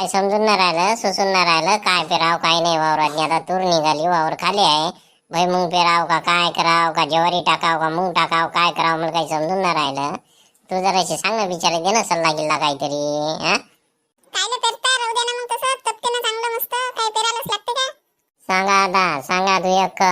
काही समजून नाही राहिलं सुसून नाही राहिलं काय पेराव काय नाही वावरात. आता तूर निघाली वावर खाली आहे. भुईमुंग पेराव का काय कराव का ज्वारी टाकाव का मूग टाकाव काय करावं मला काही समजून नाही राहिलं. तू जराशी सांग ना बिचारे दे ना सल्ला गिल्ला काहीतरी हा? मग सांगा आता सांगा तू एक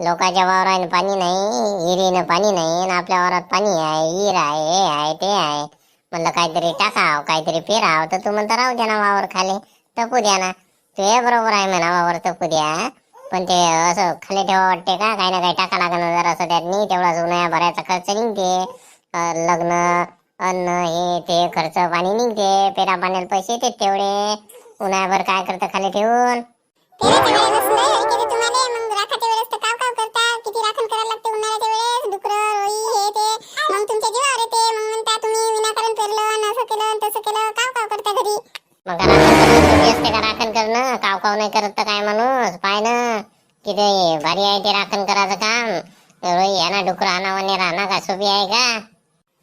लोकांच्या वावराने पाणी नाही विहिरीनं पाणी नाही आणि आपल्या वावरात पाणी आहे विहीर आहे हे आहे ते आहे. म्हणलं काहीतरी टाकाव काहीतरी पेराव तर तू म्हणता राहू द्या ना वावर खाली तपू द्या ना. तू हे बरोबर आहे म्हणा वावर तपू द्या पण ते असं खाली ठेवा वाटते का? काही ना काही टाका लागणं जर असं त्यात नाही तेवढाच उन्हाळ्या भरायचा खर्च निघते. लग्न अन्न हे ते खर्च पाणी निघते. पेरा पाण्याला पैसे येते तेवढे. उन्हाळ्याभर काय करतं खाली ठेवून? करता किती राखण करायला लागते उन्हाळ्याच्या वेळेस? करणं काव काव नाही करत तर काय माणूस? पाय ना. किती भारी आहे ते राखण करायचं काम. रोई यांना डुकर आणावाने राहणार का सोपी आहे का?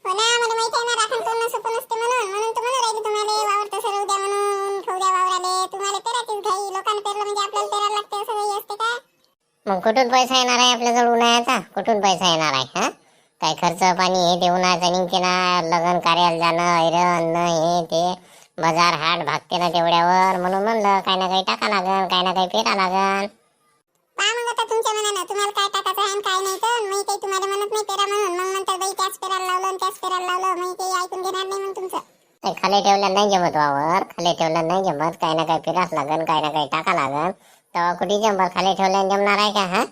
हो ना मला माहिती आहे ना राखण करणं सोपं नसते म्हणून. म्हणून तर म्हणून राहिली तुम्हाला वावर तसं राहू द्या म्हणून खाऊ द्या वावराले. तुम्हाला पेराचीच घाई लोकांना पेरलं म्हणजे आपल्याला पेरायला लागते असं काही असते का? मग कुठून पैसा येणार आहे आपल्याजवळ उन्हाळ्याचा? कुठून पैसा येणार आहे हा? काय खर्च पाणी हे ते उन्हाळ्याचा निघते ना लग्न कार्याला जाणं ऐरण हे ते. बाजार हाट भागते ना तेवढ्यावर. म्हणून म्हणलं काही ना काही टाका लागन काही ना काही पेरा लागन. पहा मग आता तुमच्या मनानं. तुम्हाला काय टाकायचं आहे आणि काय नाही तर मी काही तुम्हाला म्हणत नाही पेरा म्हणून. मग नंतर बाई त्याच पेरायला लावलं आणि त्याच पेरायला लावलं. मी काही ऐकून घेणार नाही मग तुमचं. ते खाली ठेवलं नाही जमत वावर. खाली ठेवलं नाही जमत. काही ना काही पेराच लागन काही ना काही टाका लागन. तेव्हा कुठे जमत खाली ठेवल्याने जमणार आहे का हा?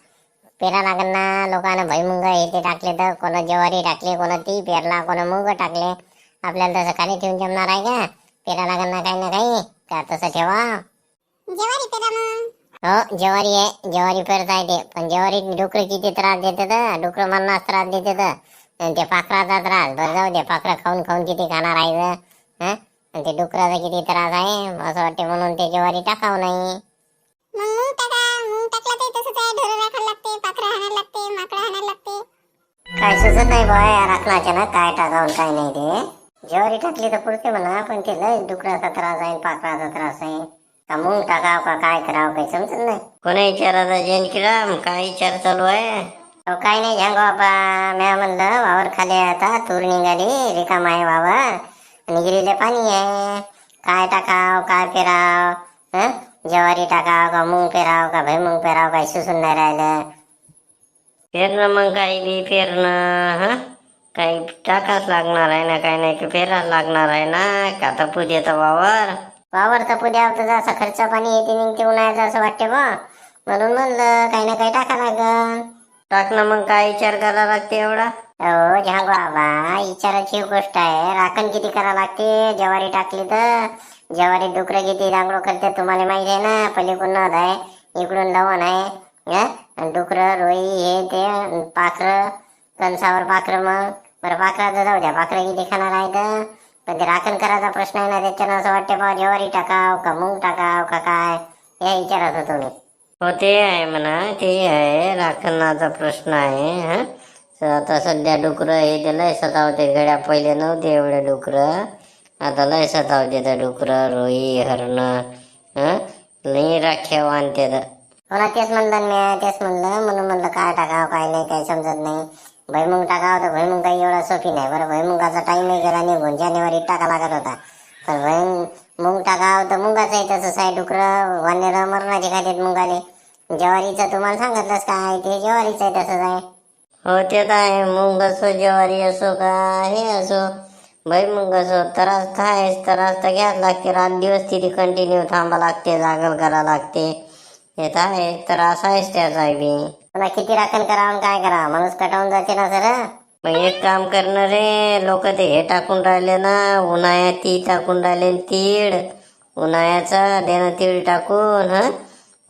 पेरा लागन ना लोकांना भैमुंग हे ते टाकले तर कोणा ज्वारी टाकले कोणा ती पेरला कोणा मुंग टाकले. आपल्याला तसं खाली ठेवून जमणार आहे का? पेरा लागन ना काही ना काही का तसं ठेवा? जेवारी पेरा मग. हो ज्वारी आहे. ज्वारी पेरता येते पण ज्वारी डुकरं किती त्रास देते तर? डुकरं मरणास त्रास देते तर? आणि ते पाखराचा त्रास. बरं जाऊ दे पाखरं खाऊन खाऊन किती खाणार आहे हं? आणि ते डुकराचा किती त्रास आहे? असं वाटते म्हणून ते ज्वारी टाकावं नाही. मग मूग टाका. मूग टाकला तरी तसंच आहे. ढोरं राखायला लागते पाखरं हाणायला लागते माकडं हाणायला लागते. काय सुचत नाही बा या राखणाच्या ना काय टाकावून काय नाही ते. ज्वारी टाकली तर पुरते म्हणा पण ते लय डुकराचा त्रास आहे पाखराचा त्रास आहे. का मूग टाकाव का काय करावं काही समजत नाही. कोणा विचारायचा जैनकीराम काय विचार चालू आहे? अहो काही नाही झांगो बापा म्या म्हणलं वावर खाली आता तूर निघाली रिकाम आहे वावर. आणि गिरीले पाणी आहे. काय टाकाव काय पेराव हं? ज्वारी टाकाव का मूग पेराव का भुईमुंग पेराव काही सुसून नाही राहिलं. पेरणं मग काही बी पेरणं हा? काही टाकाच लागणार आहे ना काही नाही पेराच लागणार आहे ना. का आता पुढे वावर. वावर तर पुढे तर असा खर्च पाणी येते निघते उन्हाळ्याचं असं वाटते बा. म्हणून म्हणलं काही ना काही टाका लागन. टाकणं मग काय विचार करायला लागते एवढा? अहो झांगो बाबा विचाराची गोष्ट आहे. राखण किती करा लागते? ज्वारी टाकली तर. ज्वारी डुकरं किती रांगडो करते तुम्हाला माहिती आहे ना. पलीकडून नद आहे इकडून लवण आहे. हं? डुकरं रोई हे ते पाखरं कणसावर पाखरं मग. बरं पाखराचं जाऊ द्या. पाखरं किती खाणार आहे तर? पण ते राखण करायचा प्रश्न आहे ना त्याच्यानं असं वाटते बा ज्वारी टाकाव का मूग टाकाव का काय? हे विचारत होतो मी. हो ते आहे म्हणा ते आहे. राखणाचा प्रश्न आहे हा? आता सध्या डुकरं हे ते लय सतावते. गड्या पहिले नव्हते एवढे डुकरं. आता लय सतावते तर डुकरं रोई हरणं हं? लई राख्या आणते तर ना तेच म्हणलं मी तेच म्हणलं. म्हणून म्हणलं काय टाकावं काय नाही काही समजत नाही. भुईमुंग टाकावं तर भुईमुंग काही एवढा सोपी नाही. बरं भुईमुगाचा टाईमही गेला निघून जानेवारी टाका लागत होता. पण भुईमुग मुंग टाकावं तर मुंगाचंही तसंच आहे डुकरं वानेर मरणाचे खात्यात मुंगाले ज्वारीचं तुम्हाला सांगितलंच काय ते? ज्वारीचं आहे तसंच आहे. हो ते तर आहे. मुंग असो ज्वारी असो का हे असो. भुईमुंग असो त्रास तर आहेच त्रास तर घ्यायला लागते. रात दिवस तिथे कंटिन्यू थांबा लागते जागल करा लागते. हे तर आहे त्रास आहेच त्याचा बी. पुन्हा किती राखण करावं काय करावं? माणूस कटावून जाते ना सर मग एक काम करणं रे लोक ते हे टाकून राहिले ना उन्हाळ्यात ती टाकून राहिले तीळ. उन्हाळ्याचा देणं तीळ टाकून ह?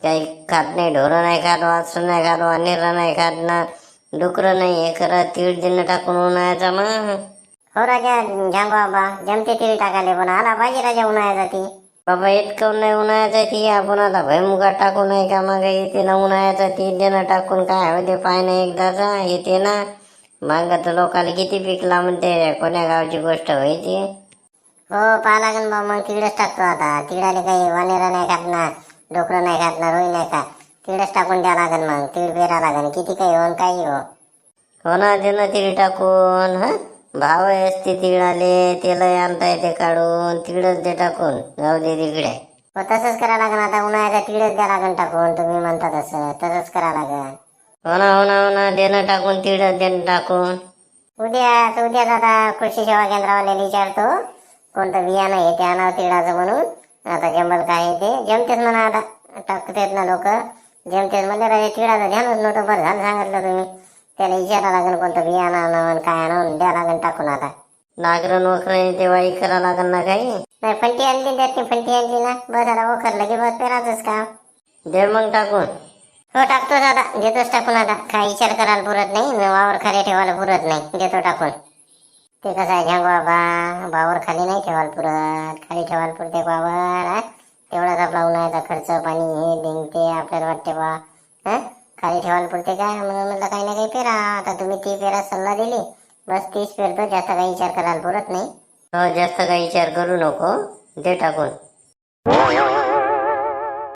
काही खात नाही ढोरं नाही खात वासरं नाही खात वानेरं नाही खात ना डुकरं नाही हे करत तीळ देणं टाकून उन्हाळ्याचा मग. हो राजा झांगो बाबा जमते तिळी टाकाले पण आला पाहिजे राजा उन्हाळ्याचा ती. बाबा इतकं नाही उन्हाळ्याचा ती आपण आता भैमुगात टाकून नाही का मग येते ना उन्हाळ्याचा ती देणं टाकून काय होते पाय ना एकदाचा येते ना. मागं तर लोकांना किती पिकला म्हणते कोण्या गावची गोष्ट व्हायची? हो पाहा लागेल बा मग तिकडेच टाकतो आता. तिकडाले काही वानेरा नाही खात ना डोकरं नाही खात ना रोई नाही खात. तिकडेच टाकून द्या लागेल मग तिकीड पेरा लागेल. किती काही हो आणि काही हो. हो ना दे ना तिकडे टाकून हा? भाव असते तिकडाले तेल आणता येते काढून तिकडेच दे टाकून. जाऊ दे तिकडे. हो तसंच करा लागेल आता उन्हाळ्याच्या तिकडेच द्या लागेल टाकून तुम्ही म्हणता तसं. तसंच करा लागेल. हो ना हो ना हो ना दे ना टाकून तिकडेच दे ना टाकून. उद्या तर उद्याच आता कृषी सेवा केंद्रावाल्याला विचारतो कोणतं बियाणं आहे ते आणावं तिळाचं म्हणून. आता जंबल काय ते. जमतेच म्हणा आता टाकतेत ना लोक. जमतेच म्हणजे तिळाचं ध्यानच नव्हतं बरं झालं सांगितलं तुम्ही. त्याला विचारा लागेल कोणतं बियाणं आणावं काय आणावं द्या लागेल टाकून आता. नागरण वखरण ते वाई करा लागल ना काही? नाही फंटी आणली त्यात फंटी आणली ना. बस आता वखरलं की बस पेराचंच काम. दे मग टाकून. हो टाकतोच आता देतोच टाकून आता. काय विचार करायला पुरत नाही. वावर खाली ठेवायला पुरत नाही. देतो टाकून. ते कसं आहे झांग बाबा. वावर खाली नाही ठेवायला पुरत. खाली ठेवायला पुरते वावर? तेवढाच आपला उन्हाळ्याचा खर्च पाणी हे दिन ते आपल्याला वाटते बा. हा? खाली ठेवायला पुरते काय म्हणून म्हटलं काही ना काही पेरा. आता तुम्ही ती पेरा सल्ला दिली. बस तीच पेरतो जास्त काही विचार करायला पुरत नाही. हो जास्त काही विचार करू नको. दे टाकून.